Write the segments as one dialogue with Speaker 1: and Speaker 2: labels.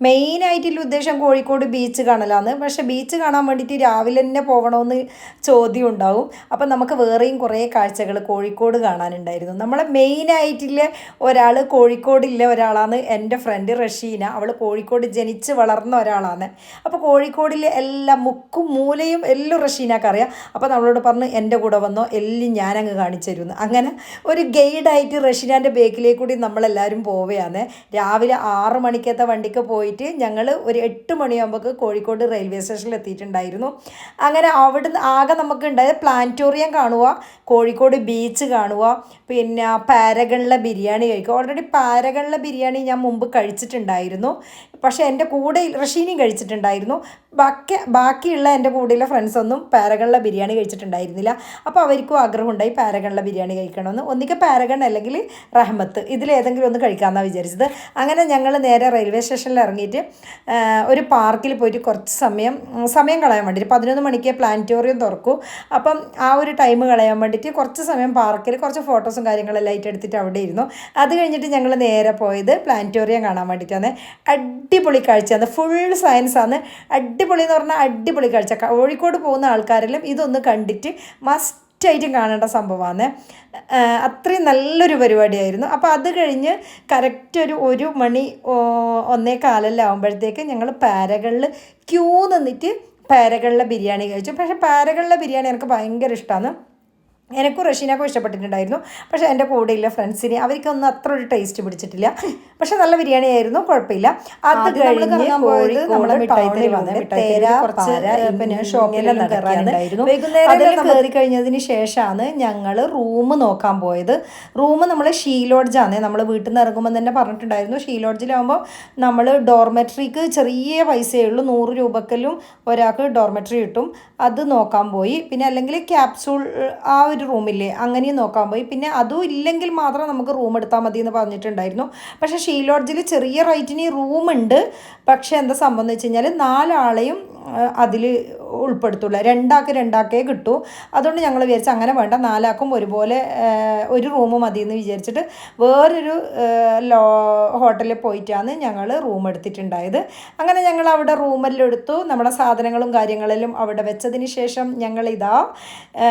Speaker 1: മെയിനായിട്ടുള്ള ഉദ്ദേശം കോഴിക്കോട് ബീച്ച് കാണലാന്ന് പക്ഷെ ബീച്ച് കാണാൻ വേണ്ടിയിട്ട് രാവിലെ തന്നെ പോകണമെന്ന് ചോദ്യം ഉണ്ടാവും അപ്പം നമുക്ക് വേറെയും കുറേ കാഴ്ചകൾ കോഴിക്കോട് കാണാനുണ്ടായിരുന്നു. നമ്മളെ മെയിനായിട്ടുള്ള ഒരാൾ കോഴിക്കോടില്ല ഒരാളാണ് എന്റെ ഫ്രണ്ട് റഷീന. അവൾ കോഴിക്കോട് ജനിച്ച് വളർന്ന ഒരാളാണ്. അപ്പോൾ കോഴിക്കോടിലെ എല്ലാ മുക്കും മൂലയും എല്ലാം റഷീനക്കറിയാം അപ്പോൾ നമ്മളോട് പറഞ്ഞ് എന്റെ കൂടെ വന്നോ എല്ലാം ഞാനങ്ങ് കാണിച്ചു തരുമെന്ന് അങ്ങനെ ഒരു ഗൈഡായിട്ട് റഷീനാന്റെ ബേക്കിലേക്കൂടി നമ്മളെല്ലാവരും പോവുകയാണ്. രാവിലെ ആറ് മണിക്കത്തെ വണ്ടിക്ക് പോയിട്ട് ഞങ്ങൾ ഒരു എട്ട് മണിയാകുമ്പോൾ കോഴിക്കോട് റെയിൽവേ സ്റ്റേഷനിൽ എത്തിയിട്ടുണ്ടായിരുന്നു. അങ്ങനെ അവിടുന്ന് ആകെ നമുക്ക് ഉണ്ടായത് പ്ലാനറ്റോറിയം കാണുക കോഴിക്കോട് ബീച്ച് കാണുക പിന്നെ പാരഗണിലെ ബിരിയാണി കഴിക്കുക ഓൾറെഡി പാരഗണിലെ ബിരിയാണി ഞാൻ മുമ്പ് കഴിച്ചിട്ടുണ്ടായിരുന്നു. പക്ഷേ എന്റെ കൂടെ റഷീനിയും കഴിച്ചിട്ടുണ്ടായിരുന്നു. ബാക്കി ബാക്കിയുള്ള എന്റെ കൂടെയുള്ള ഫ്രണ്ട്സൊന്നും പാരഗണിലെ ബിരിയാണി കഴിച്ചിട്ടുണ്ടായിരുന്നില്ല. അപ്പോൾ അവർക്കും ആഗ്രഹമുണ്ടായി പാരഗണിലെ ബിരിയാണി കഴിക്കണമെന്ന്. ഒന്നിക്കെ പാരഗൺ അല്ലെങ്കിൽ റഹ്മത്ത്. ഇതിലേതെങ്കിലും ഒന്ന് കഴിക്കാമെന്നാണ് വിചാരിച്ചത്. അങ്ങനെ ഞങ്ങൾ നേരെ റെയിൽവേ സ്റ്റേഷനിൽ ഇറങ്ങിയിട്ട് ഒരു പാർക്കിൽ പോയിട്ട് കുറച്ച് സമയം സമയം കളയാൻ വേണ്ടിയിട്ട് പതിനൊന്ന് മണിക്ക് പ്ലാനറ്റോറിയം തുറക്കും. അപ്പം ആ ഒരു ടൈം കളയാൻ വേണ്ടിയിട്ട് കുറച്ച് സമയം പാർക്കിൽ കുറച്ച് ഫോട്ടോസും കാര്യങ്ങളെല്ലാം ആയിട്ട് എടുത്തിട്ട് അവിടെ ഇരുന്നു. അത് കഴിഞ്ഞിട്ട് ഞങ്ങൾ നേരെ പോയത് പ്ലാനറ്റോറിയം കാണാൻ വേണ്ടിയിട്ടാണ് അടിപൊളി കാഴ്ചയാണ് ഫുൾ സയൻസാണ് അടിപൊളി എന്ന് പറഞ്ഞാൽ അടിപൊളി കാഴ്ച. കോഴിക്കോട് പോകുന്ന ആൾക്കാരെല്ലാം ഇതൊന്ന് കണ്ടിട്ട് മസ്റ്റ് ആയിട്ടും കാണേണ്ട സംഭവമാണ് അത്രയും നല്ലൊരു പരിപാടിയായിരുന്നു. അപ്പോൾ അത് കഴിഞ്ഞ് കറക്റ്റ് ഒരു ഒരു മണി ഒന്നേ കാലെല്ലാം ആകുമ്പോഴത്തേക്ക് ഞങ്ങൾ പാരകളിൽ ക്യൂ നിന്നിട്ട് പാരകളിലെ ബിരിയാണി കഴിച്ചു. പക്ഷേ പാരകളിലെ ബിരിയാണി എനിക്ക് ഭയങ്കര ഇഷ്ടമാണ് എനിക്കും റഷീനക്കും ഇഷ്ടപ്പെട്ടിട്ടുണ്ടായിരുന്നു. പക്ഷേ എന്റെ കൂടെയുള്ള ഫ്രണ്ട്സിന് അവർക്കൊന്നും അത്ര ഒരു ടേസ്റ്റ് പിടിച്ചിട്ടില്ല. പക്ഷെ നല്ല ബിരിയാണി ആയിരുന്നു കുഴപ്പമില്ല. അത് കഴിഞ്ഞ് കയറി കഴിഞ്ഞതിന് ശേഷമാണ് ഞങ്ങൾ റൂം നോക്കാൻ പോയത്. റൂം നമ്മൾ ഷീ ലോഡ്ജാണ് നമ്മൾ വീട്ടിൽ നിന്ന് ഇറങ്ങുമ്പോൾ തന്നെ പറഞ്ഞിട്ടുണ്ടായിരുന്നു. ഷീ ലോഡ്ജിലാകുമ്പോൾ നമ്മൾ ഡോർമെട്രിക്ക് ചെറിയ പൈസയേ ഉള്ളൂ. നൂറ് രൂപക്കലും ഒരാൾക്ക് ഡോർമെട്രി കിട്ടും. അത് നോക്കാൻ പോയി. പിന്നെ അല്ലെങ്കിൽ ക്യാപ്സൂൾ ആ ഒരു റൂമില്ലേ? അങ്ങനെയും നോക്കാൻ പോയി. പിന്നെ അതും ഇല്ലെങ്കിൽ മാത്രം നമുക്ക് റൂം എടുത്താൽ മതി എന്ന് പറഞ്ഞിട്ടുണ്ടായിരുന്നു. പക്ഷേ ഷീ ലോഡ്ജിൽ ചെറിയ റേറ്റിന് റൂം ഉണ്ട്. പക്ഷേ എന്താ സംഭവം എന്ന് വെച്ച് കഴിഞ്ഞാൽ നാലാളെയും അതിൽ ഉൾപ്പെടുത്തുള്ളൂ. രണ്ടാൾക്ക് രണ്ടാക്കേ കിട്ടൂ. അതുകൊണ്ട് ഞങ്ങൾ വിചാരിച്ചു അങ്ങനെ വേണ്ട. നാലാക്കും ഒരുപോലെ ഒരു റൂം മതി എന്ന് വിചാരിച്ചിട്ട് വേറൊരു ലോ ഹോട്ടലിൽ പോയിട്ടാണ് ഞങ്ങൾ റൂം എടുത്തിട്ടുണ്ടായത്. അങ്ങനെ ഞങ്ങൾ അവിടെ റൂമെല്ലാം എടുത്തു. നമ്മുടെ സാധനങ്ങളും കാര്യങ്ങളെല്ലാം അവിടെ വെച്ചതിന് ശേഷം ഞങ്ങൾ ഇതാ ആ,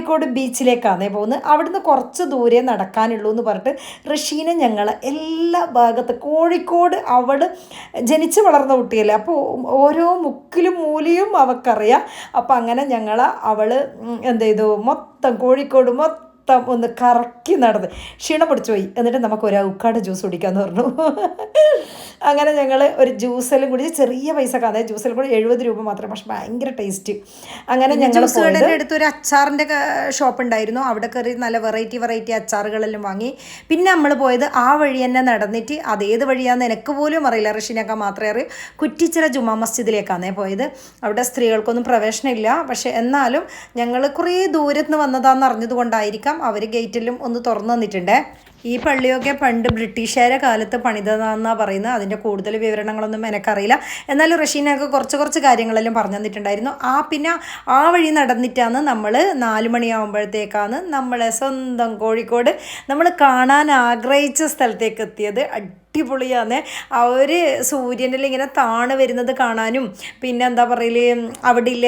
Speaker 1: കോഴിക്കോട് ബീച്ചിലേക്കാണ് പോകുന്നത്. അവിടുന്ന് കുറച്ച് ദൂരെ നടക്കാനുള്ളൂ എന്ന് പറഞ്ഞിട്ട് ഋഷീനെ ഞങ്ങൾ എല്ലാ ഭാഗത്ത് കോഴിക്കോട് അവൾ ജനിച്ച് വളർന്ന കുട്ടിയല്ലേ. അപ്പോൾ ഓരോ മുക്കിലും മൂലയും അവൾക്കറിയാം അപ്പോൾ അങ്ങനെ ഞങ്ങൾ അവൾ എന്ത് ചെയ്തു? മൊത്തം കോഴിക്കോട് മൊത്തം ഒന്ന് കറക്കി നടന്ന്. ക്ഷീണം പിടിച്ചു പോയി. എന്നിട്ട് നമുക്ക് ഒരു ഉക്കാട് ജ്യൂസ് കുടിക്കാമെന്ന് പറഞ്ഞു. അങ്ങനെ ഞങ്ങൾ ഒരു ജ്യൂസെല്ലാം കുടിച്ച് ചെറിയ പൈസ അതായത് ജ്യൂസെല്ലാം കൂടി എഴുപത് രൂപ മാത്രം. പക്ഷെ ഭയങ്കര ടേസ്റ്റ്. അങ്ങനെ ഞങ്ങൾ അടുത്ത് ഒരു അച്ചാറിന്റെ ഷോപ്പ് ഉണ്ടായിരുന്നു അവിടെ കയറി നല്ല വെറൈറ്റി വെറൈറ്റി അച്ചാറുകളെല്ലാം വാങ്ങി. പിന്നെ നമ്മൾ പോയത് ആ വഴി തന്നെ നടന്നിട്ട് അതേത് വഴിയാന്ന് എനിക്ക് പോലും അറിയില്ല. ഋഷിനൊക്കെ മാത്രമേ അറിയൂ. കുറ്റിച്ചിറ ജുമാ മസ്ജിദിലേക്കാണ് പോയത്. അവിടെ സ്ത്രീകൾക്കൊന്നും പ്രവേശനമില്ല. പക്ഷേ എന്നാലും ഞങ്ങൾ കുറേ ദൂരത്ത് നിന്ന് വന്നതാണെന്ന് അറിഞ്ഞത് കൊണ്ടായിരിക്കാം അവർ ഗേറ്റിലും ഒന്ന് തുറന്നു തന്നിട്ടുണ്ട്. ഈ പള്ളിയൊക്കെ പണ്ട് ബ്രിട്ടീഷുകാരെ കാലത്ത് പണിതതാണെന്നാണ് പറയുന്നത്. അതിന്റെ കൂടുതൽ വിവരണങ്ങളൊന്നും എനിക്കറിയില്ല. എന്നാലും റഷീനൊക്കെ കുറച്ച് കുറച്ച് കാര്യങ്ങളെല്ലാം പറഞ്ഞു തന്നിട്ടുണ്ടായിരുന്നു. ആ പിന്നെ ആ വഴി നടന്നിട്ടാണ് നമ്മൾ നാല് മണിയാകുമ്പോഴത്തേക്കാണ് നമ്മളെ സ്വന്തം കോഴിക്കോട് നമ്മൾ കാണാൻ ആഗ്രഹിച്ച സ്ഥലത്തേക്ക് എത്തിയത്. അടിപൊളിയാണ് ആ ഒരു സൂര്യനിൽ ഇങ്ങനെ താണ് വരുന്നത് കാണാനും പിന്നെ എന്താ പറയൽ അവിടെയുള്ള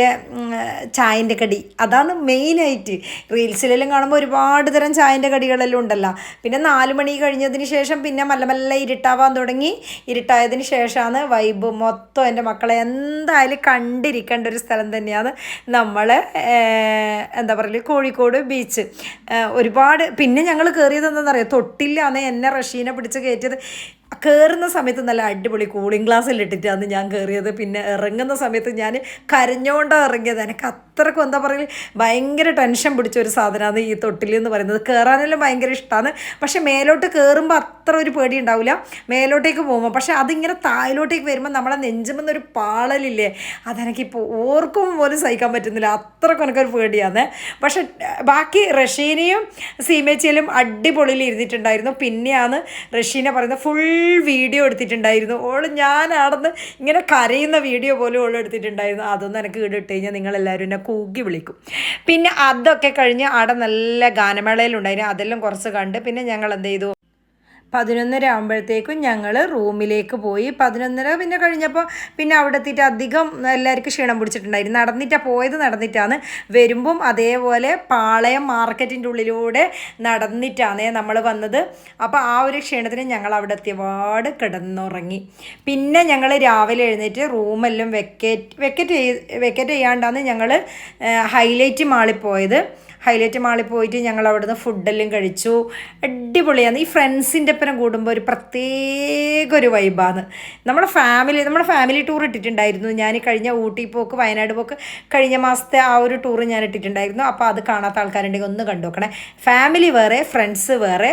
Speaker 1: ചായന്റെ കടി. അതാണ് മെയിനായിട്ട് റീൽസിലെല്ലാം കാണുമ്പോൾ ഒരുപാട് തരം ചായന്റെ കടികളെല്ലാം ഉണ്ടല്ലോ. പിന്നെ നാല് മണി കഴിഞ്ഞതിന് ശേഷം പിന്നെ മല്ല മല്ല ഇരുട്ടാവാൻ തുടങ്ങി. ഇരുട്ടായതിന് ശേഷമാണ് വൈബ് മൊത്തം എന്റെ മക്കളെ എന്തായാലും കണ്ടിരിക്കേണ്ട ഒരു സ്ഥലം തന്നെയാണ് നമ്മൾ എന്താ പറയുക കോഴിക്കോട് ബീച്ച് ഒരുപാട് പിന്നെ ഞങ്ങൾ കയറിയത് എന്താണെന്നറിയാം തൊട്ടില്ലാന്ന് എന്നെ റഷീനെ പിടിച്ച് കയറ്റിയത്. കയറുന്ന സമയത്ത് നല്ല അടിപൊളി കൂളിംഗ് ഗ്ലാസ്സിൽ ഇട്ടിട്ടാണ് ഞാൻ കയറിയത് പിന്നെ ഇറങ്ങുന്ന സമയത്ത് ഞാൻ കരഞ്ഞുകൊണ്ടാണ് ഇറങ്ങിയത്. എനിക്ക് അത്രക്കും എന്താ പറയുക ഭയങ്കര ടെൻഷൻ പിടിച്ച ഒരു സാധനമാണ് ഈ തൊട്ടിൽ എന്ന് പറയുന്നത്. കയറാനെല്ലാം ഭയങ്കര ഇഷ്ടമാണ് പക്ഷെ മേലോട്ട് കയറുമ്പോൾ അത്ര ഒരു പേടി ഉണ്ടാവില്ല മേലോട്ടേക്ക് പോകുമ്പോൾ പക്ഷെ അതിങ്ങനെ താഴോട്ടേക്ക് വരുമ്പോൾ നമ്മളെ നെഞ്ചുമെന്ന് ഒരു പാളലില്ലേ അതെനിക്കിപ്പോൾ ഓർക്കും പോലും സഹിക്കാൻ പറ്റുന്നില്ല. അത്രക്കും എനിക്കൊരു പേടിയാണ്. പക്ഷെ ബാക്കി റഷീനയും സീമേച്ചിയിലും അടിപൊളിയിൽ ഇരുന്നിട്ടുണ്ടായിരുന്നു. പിന്നെയാണ് റഷീന പറയുന്നത് ഫുൾ വീഡിയോ എടുത്തിട്ടുണ്ടായിരുന്നു. ഓൾ ഞാൻ ആടന്ന് ഇങ്ങനെ കരയുന്ന വീഡിയോ പോലും ഓൾ എടുത്തിട്ടുണ്ടായിരുന്നു. അതൊന്നും എനിക്ക് ഇടിട്ട് ഇട്ട് കഴിഞ്ഞാൽ നിങ്ങളെല്ലാവരും എന്നെ കൂക്കി വിളിക്കും. പിന്നെ അതൊക്കെ കഴിഞ്ഞ് അവിടെ നല്ല ഗാനമേളയിലുണ്ടായിരുന്നു അതെല്ലാം കുറച്ച് കണ്ട് പിന്നെ ഞങ്ങൾ എന്ത് ചെയ്തു? പതിനൊന്നര ആകുമ്പോഴത്തേക്കും ഞങ്ങൾ റൂമിലേക്ക് പോയി. പതിനൊന്നര പിന്നെ കഴിഞ്ഞപ്പോൾ പിന്നെ അവിടെ എത്തിയിട്ട് അധികം എല്ലാവർക്കും ക്ഷീണം പിടിച്ചിട്ടുണ്ടായിരുന്നു. നടന്നിട്ടാണ് പോയത് നടന്നിട്ടാണ്. വരുമ്പം അതേപോലെ പാളയം മാർക്കറ്റിന്റെ ഉള്ളിലൂടെ നടന്നിട്ടാണ് നമ്മൾ വന്നത്. അപ്പോൾ ആ ഒരു ക്ഷീണത്തിന് ഞങ്ങൾ അവിടെ എത്തിയപാട് കിടന്നുറങ്ങി. പിന്നെ ഞങ്ങൾ രാവിലെ എഴുന്നേറ്റ് റൂമെല്ലാം വെക്കേറ്റ് വെക്കറ്റ് വെക്കറ്റ് ചെയ്യാണ്ടാണ് ഞങ്ങൾ ഹൈലൈറ്റ് മാളിൽ പോയത്. ഹൈലൈറ്റ് മാളിൽ പോയിട്ട് ഞങ്ങൾ അവിടുന്ന് ഫുഡെല്ലാം കഴിച്ചു. അടിപൊളിയാണ് ഈ ഫ്രണ്ട്സിന്റെ ഒപ്പം കൂടുമ്പോൾ ഒരു പ്രത്യേക ഒരു വൈബാണ് നമ്മുടെ ഫാമിലി നമ്മുടെ ഫാമിലി ടൂർ ഇട്ടിട്ടുണ്ടായിരുന്നു. ഞാൻ കഴിഞ്ഞ ഊട്ടി പോക്ക് വയനാട് പോക്ക് കഴിഞ്ഞ മാസത്തെ ആ ഒരു ടൂർ ഞാൻ ഇട്ടിട്ടുണ്ടായിരുന്നു. അപ്പോൾ അത് കാണാത്ത ആൾക്കാരുണ്ടെങ്കിൽ ഒന്ന് കണ്ടു നോക്കണേ ഫാമിലി വേറെ ഫ്രണ്ട്സ് വേറെ.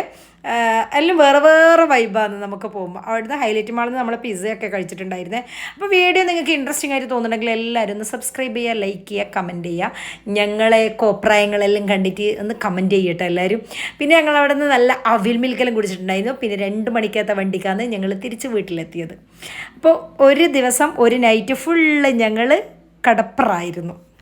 Speaker 1: എല്ലാം വേറെ വേറെ വൈബാണ് നമുക്ക് പോകുമ്പോൾ അവിടുന്ന് ഹൈലൈറ്റ് മാളിൽ നിന്ന് നമ്മൾ പിസ്സയൊക്കെ കഴിച്ചിട്ടുണ്ടായിരുന്നേ. അപ്പോൾ വീഡിയോ നിങ്ങൾക്ക് ഇൻട്രസ്റ്റിംഗ് ആയിട്ട് തോന്നുന്നുണ്ടെങ്കിൽ എല്ലാവരും ഒന്ന് സബ്സ്ക്രൈബ് ചെയ്യുക ലൈക്ക് ചെയ്യുക കമന്റ് ചെയ്യുക. ഞങ്ങളെ കോപ്രായങ്ങളെല്ലാം കണ്ടിട്ട് ഒന്ന് കമന്റ് ചെയ്യട്ടെ എല്ലാവരും. പിന്നെ ഞങ്ങൾ അവിടെ നിന്ന് നല്ല അവിൽ മിൽക്കെല്ലാം കുടിച്ചിട്ടുണ്ടായിരുന്നു. പിന്നെ രണ്ട് മണിക്കാത്ത വണ്ടിക്കാണ് ഞങ്ങൾ തിരിച്ച് വീട്ടിലെത്തിയത്. അപ്പോൾ ഒരു ദിവസം ഒരു നൈറ്റ് ഫുള്ള് ഞങ്ങൾ കടപ്പറായിരുന്നു.